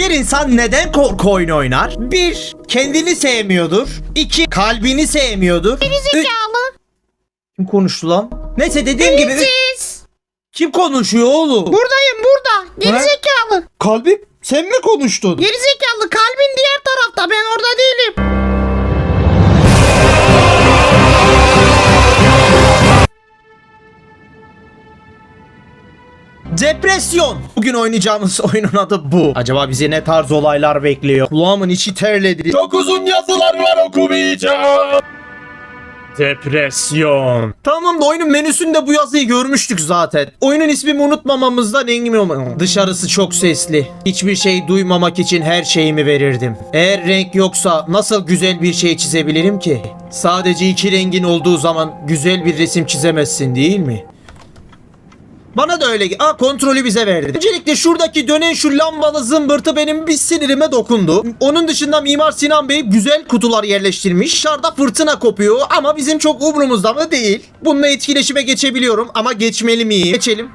Bir insan neden korku oyunu oynar? Bir, kendini sevmiyordur. İki, kalbini sevmiyordur. Üç, Zekalı. kim konuştu lan? Neyse dediğim gibi üç- Siz. kim konuşuyor oğlum? Buradayım burada. Gerizekalı. Kalbim sen mi konuştun? Gerizekalı kalbin diğer tarafta ben orada değilim. Depresyon. Bugün oynayacağımız oyunun adı bu. Acaba bizi ne tarz olaylar bekliyor? Kulağımın içi terledi. Çok uzun yazılar var okumayacağım. Depresyon. Tamam da oyunun menüsünde bu yazıyı görmüştük zaten. Oyunun ismini unutmamamızdan engin olma. Dışarısı çok sesli. Hiçbir şey duymamak için her şeyimi verirdim. Eğer renk yoksa nasıl güzel bir şey çizebilirim ki? Sadece iki rengin olduğu zaman güzel bir resim çizemezsin değil mi? Bana da öyle. Aa kontrolü bize verdi. Öncelikle şuradaki dönen şu lambalı zımbırtı benim bir sinirime dokundu. Onun dışında Mimar Sinan Bey güzel kutular yerleştirmiş. Dışarıda fırtına kopuyor ama bizim çok umrumuzda mı değil. Bununla etkileşime geçebiliyorum ama geçmeli miyim? Geçelim.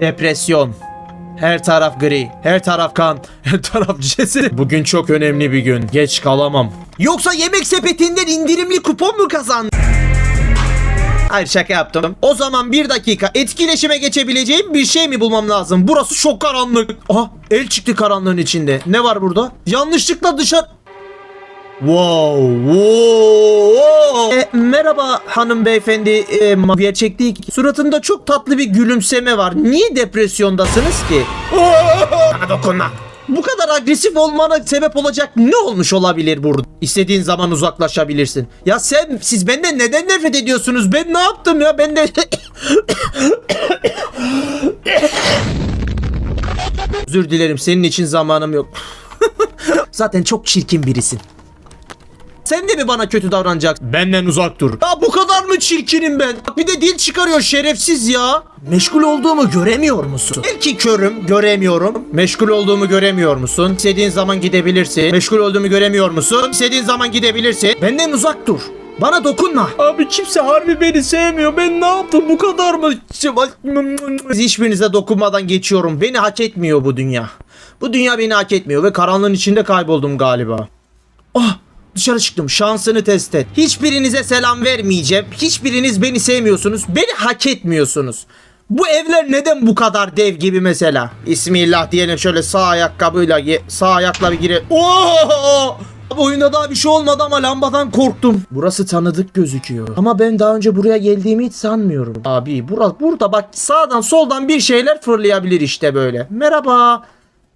Depresyon. Her taraf gri, her taraf kan, her taraf ceset. Bugün çok önemli bir gün. Geç kalamam. Yoksa yemek sepetinden indirimli kupon mu kazandın? Hayır şaka yaptım. O zaman bir dakika etkileşime geçebileceğim bir şey mi bulmam lazım? Burası çok karanlık. Aha el çıktı karanlığın içinde. Ne var burada? Yanlışlıkla dışarı... Wow, wow. E, merhaba hanım beyefendi. E, ma- gerçek değil ki. Suratında çok tatlı bir gülümseme var. Niye depresyondasınız ki? Bana dokunma. Bu kadar agresif olmana sebep olacak ne olmuş olabilir burada? İstediğin zaman uzaklaşabilirsin. Ya sen siz benden neden nefret ediyorsunuz? Ben ne yaptım ya? Ben de Özür dilerim. Senin için zamanım yok. Zaten çok çirkin birisin. Sen de mi bana kötü davranacaksın? Benden uzak dur. Ya bu kadar mı çirkinim ben? Bak bir de dil çıkarıyor şerefsiz ya. Meşgul olduğumu göremiyor musun? Belki körüm, göremiyorum. Meşgul olduğumu göremiyor musun? İstediğin zaman gidebilirsin. Meşgul olduğumu göremiyor musun? İstediğin zaman gidebilirsin. Benden uzak dur. Bana dokunma. Abi kimse harbi beni sevmiyor. Ben ne yaptım bu kadar mı? Siz hiçbirinize dokunmadan geçiyorum. Beni hak etmiyor bu dünya. Bu dünya beni hak etmiyor ve karanlığın içinde kayboldum galiba. Ah dışarı çıktım. Şansını test et. Hiçbirinize selam vermeyeceğim. Hiçbiriniz beni sevmiyorsunuz. Beni hak etmiyorsunuz. Bu evler neden bu kadar dev gibi mesela? Bismillah diyelim şöyle sağ ayakkabıyla sağ ayakla bir gire. Oo! Bu oyunda daha bir şey olmadı ama lambadan korktum. Burası tanıdık gözüküyor. Ama ben daha önce buraya geldiğimi hiç sanmıyorum. Abi burada, burada bak sağdan soldan bir şeyler fırlayabilir işte böyle. Merhaba.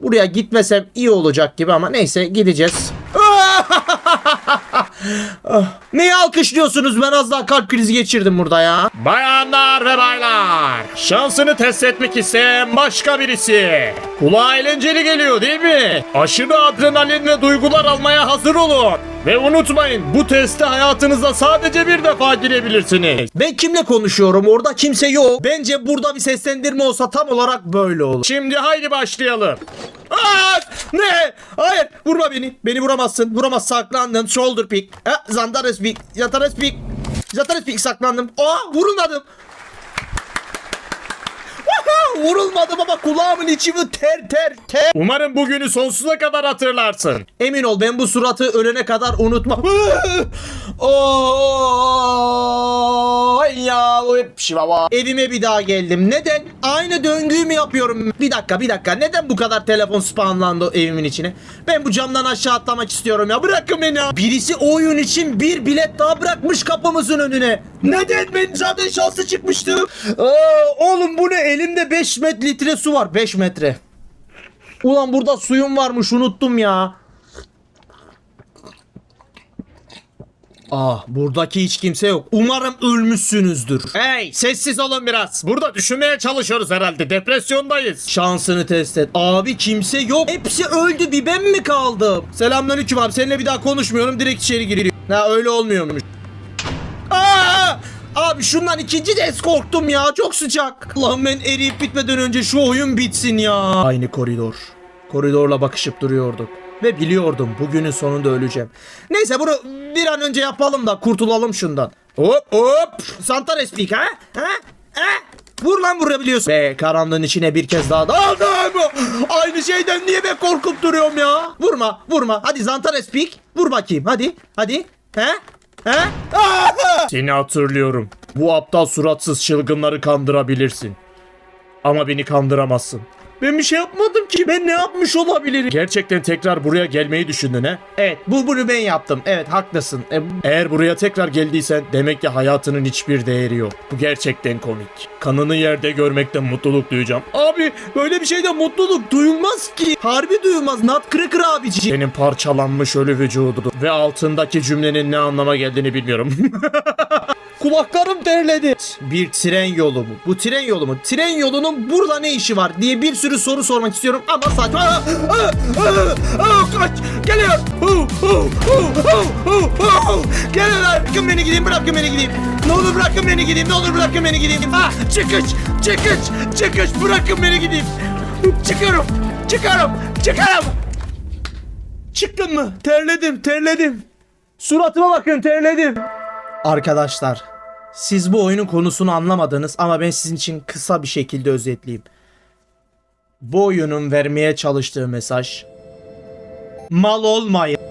Buraya gitmesem iyi olacak gibi ama neyse gideceğiz. Ah, Neyi alkışlıyorsunuz? Ben az daha kalp krizi geçirdim burada ya. Bayanlar ve baylar. Şansını test etmek isteyen başka birisi. Kulağa eğlenceli geliyor değil mi? Aşırı adrenalin ve duygular almaya hazır olun. Ve unutmayın bu teste hayatınızda sadece bir defa girebilirsiniz. Ben kimle konuşuyorum? Orada kimse yok. Bence burada bir seslendirme olsa tam olarak böyle olur. Şimdi haydi başlayalım. Aa, ne? Hayır vurma beni. Beni vuramazsın. Vuramaz saklandın. Shoulder pick. Ha, Zandares pick. Zandares pick. Zandares pick saklandım. Aa vurulmadım. Vurulmadım ama kulağımın içimi ter ter ter. Umarım bugünü sonsuza kadar hatırlarsın. Emin ol ben bu suratı ölene kadar unutmam. Ya şivava. Evime bir daha geldim. Neden? Aynı döngüyü mü yapıyorum? Bir dakika bir dakika. Neden bu kadar telefon spamlandı evimin içine? Ben bu camdan aşağı atlamak istiyorum ya. Bırakın beni ya. Birisi oyun için bir bilet daha bırakmış kapımızın önüne. Neden? Ben zaten şansı çıkmıştım. Aa, oğlum bu ne? Elimde 5 metre litre su var. 5 metre. Ulan burada suyum varmış unuttum ya. Ah buradaki hiç kimse yok. Umarım ölmüşsünüzdür. Hey sessiz olun biraz. Burada düşünmeye çalışıyoruz herhalde. Depresyondayız. Şansını test et. Abi kimse yok. Hepsi öldü bir ben mi kaldım? Selamünaleyküm abi seninle bir daha konuşmuyorum direkt içeri giriyorum. Ha öyle olmuyormuş. Aa! Abi şundan ikinci kez korktum ya çok sıcak. Allah'ım ben eriyip bitmeden önce şu oyun bitsin ya. Aynı koridor. Koridorla bakışıp duruyorduk. Ve biliyordum bugünün sonunda öleceğim. Neyse bunu bir an önce yapalım da kurtulalım şundan. Hop hop. Santa Respik ha? Ha? Ha? Vur lan vurabiliyorsun. Ve karanlığın içine bir kez daha daldım. Aynı şeyden niye ben korkup duruyorum ya? Vurma vurma. Hadi Zantares speak. Vur bakayım hadi. Hadi. He? He? Ah! Seni hatırlıyorum. Bu aptal suratsız çılgınları kandırabilirsin. Ama beni kandıramazsın. Ben bir şey yapmadım ki. Ben ne yapmış olabilirim? Gerçekten tekrar buraya gelmeyi düşündün he? Evet bu bunu ben yaptım. Evet haklısın. E, Eğer buraya tekrar geldiysen demek ki hayatının hiçbir değeri yok. Bu gerçekten komik. Kanını yerde görmekten mutluluk duyacağım. abi böyle bir şeyden mutluluk duyulmaz ki. Harbi duyulmaz. Nutcracker abici. Senin parçalanmış ölü vücudu ve altındaki cümlenin ne anlama geldiğini bilmiyorum. Kulaklarım terledi. Bir tren yolu mu? Bu tren yolu mu? Tren yolunun burada ne işi var diye bir sürü soru sormak istiyorum ama saçma. Aa, aa, aa, aa, kaç! Geliyor! Hu, hu, hu, hu, hu, hu. Geliyorlar! Bırakın beni gideyim, bırakın beni gideyim. Ne olur bırakın beni gideyim, ne olur bırakın beni gideyim. Ha, çıkış, çıkış, çıkış, bırakın beni gideyim. Çıkıyorum, çıkıyorum, çıkıyorum. Çıktın mı? Terledim, terledim. Suratıma bakın, terledim. Arkadaşlar, siz bu oyunun konusunu anlamadınız ama ben sizin için kısa bir şekilde özetleyeyim. Bu oyunun vermeye çalıştığı mesaj mal olmayın.